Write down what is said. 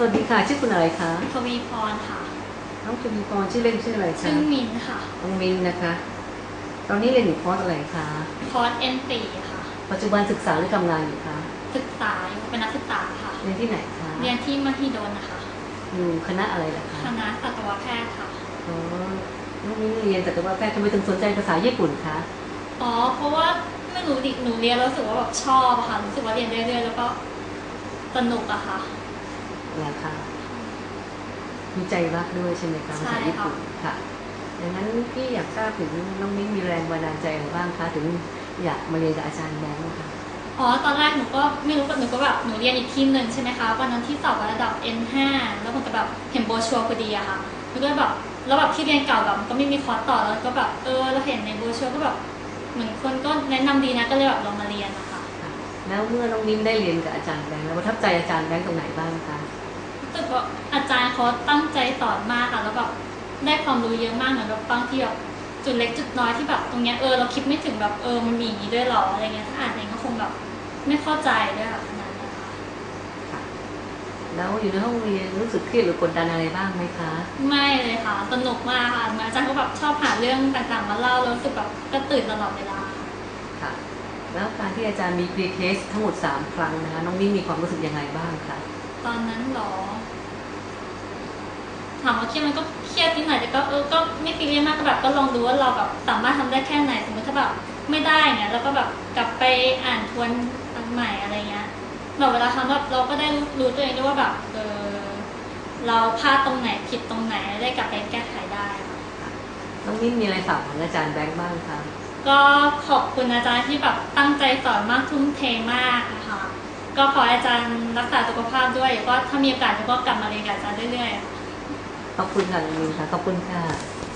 สวัสดีค่ะ ชื่อคุณอะไรคะทวีพรค่ะน้องชมีกรชื่อเล่นชื่ออะไรคะชื่อมินค่ะน้องมินนะคะ ตอนนี้เรียนอยู่คอร์สอะไรคะคอร์สเอ็นปีค่ะ ปัจจุบันศึกษาหรือทำงานอยู่คะศึกษาอยู่เป็นนักศึกษาค่ะ เรียนที่ไหนคะเรียนที่มหิดลนะคะ อยู่คณะอะไรล่ะคะคณะสัตวแพทย์ค่ะอ๋อน้องมินเรียนแต่ว่าแพทย์ทำไมถึงสนใจภาษาญี่ปุ่นคะอ๋อเพราะว่าไม่รู้ดิหนูเรียนแล้วรู้สึกว่าแบบชอบอะค่ะรู้สึกว่าเรียนเรื่อยๆแล้วก็สนุกอะค่ะ เนี่ยค่ะมีใจรักด้วยใช่ไหมคะภาษาญี่ปุ่นค่ะดังนั้นพี่อยากทราบถึงน้องมิ้นมีแรงบันดาลใจอะไรบ้างคะถึงอยากมาเรียนกับอาจารย์แบงค์ค่ะอ๋อ ตอนแรกหนูก็ไม่รู้หนูก็แบบหนูเรียนอีกที่หนึ่งใช่ไหมคะวันนั้นที่สอบระดับ N5 แล้วผมก็แบบเห็นโบรชัวร์พอดีอะค่ะหนูก็แบบแล้วแบบที่เรียนเก่าแบบมันก็ไม่มีคอร์สต่อแล้วก็แบบเออเราเห็นในโบรชัวร์ก็แบบเหมือนคนก็แนะนำดีนะก็เลยแบบลองมาเรียนนะคะค่ะแล้วเมื่อน้องมิ้นได้เรียนกับอาจารย์แบงค์แล้วประทับใจอาจารย์แบงค์ตรงไหนบ้างคะ รู้สึกว่าอาจารย์เขาตั้งใจสอนมากค่ะแล้วแบบได้ความรู้เยอะมากเหมือนแบบบางทีแบบจุดเล็กจุดน้อยที่แบบตรงเนี้ยเออเราคิดไม่ถึงแบบเออมันมีอย่างนี้ด้วยเหรออะไรเงี้ยถ้าอ่านเองก็คงแบบไม่เข้าใจด้วยค่ะขนาดนั้นนะคะค่ะแล้วอยู่ในห้องเรียนรู้สึกเครียดหรือกดดันอะไรบ้างไหมคะ ไม่เลยค่ะสนุกมากค่ะเหมือนอาจารย์ก็แบบชอบหาเรื่องต่างๆมาเล่าแล้วรู้สึกแบบก็ตื่นตลอดเวลาค่ะค่ะแล้วการที่อาจารย์มีพรีเทสทั้งหมด 3 ครั้งนะคะน้องมิ้นมีความรู้สึกยังไงบ้างคะ ตอนนั้นเหรอ ถามว่าเครียดมันก็เครียดนิดหน่อยแต่ก็เออก็ไม่ซีเรียสมากก็แบบก็ลองดูว่าเราแบบสามารถทำได้แค่ไหนสมมติถ้าแบบไม่ได้เนี่ยเราก็แบบกลับไปอ่านทวนอันใหม่อะไรเงี้ยแบบเวลาทำแบบเราก็ได้รู้รู้ตัวเองด้วยว่าแบบเออเราพลาดตรงไหนผิดตรงไหนได้กลับไปแก้ไขได้ค่ะน้องมิ้นมีอะไรฝากถึงอาจารย์แบงค์บ้างคะก็ขอบคุณอาจารย์ที่แบบตั้งใจสอนมากทุ่มเทมากนะคะ ก็ขอให้อาจารย์รักษาสุขภาพด้วยก็ถ้ามีโอกาสก็กลับมาเรียนกับอาจารย์เรื่อยๆขอบคุณค่ะน้องค่ะ ขอบคุณค่ะ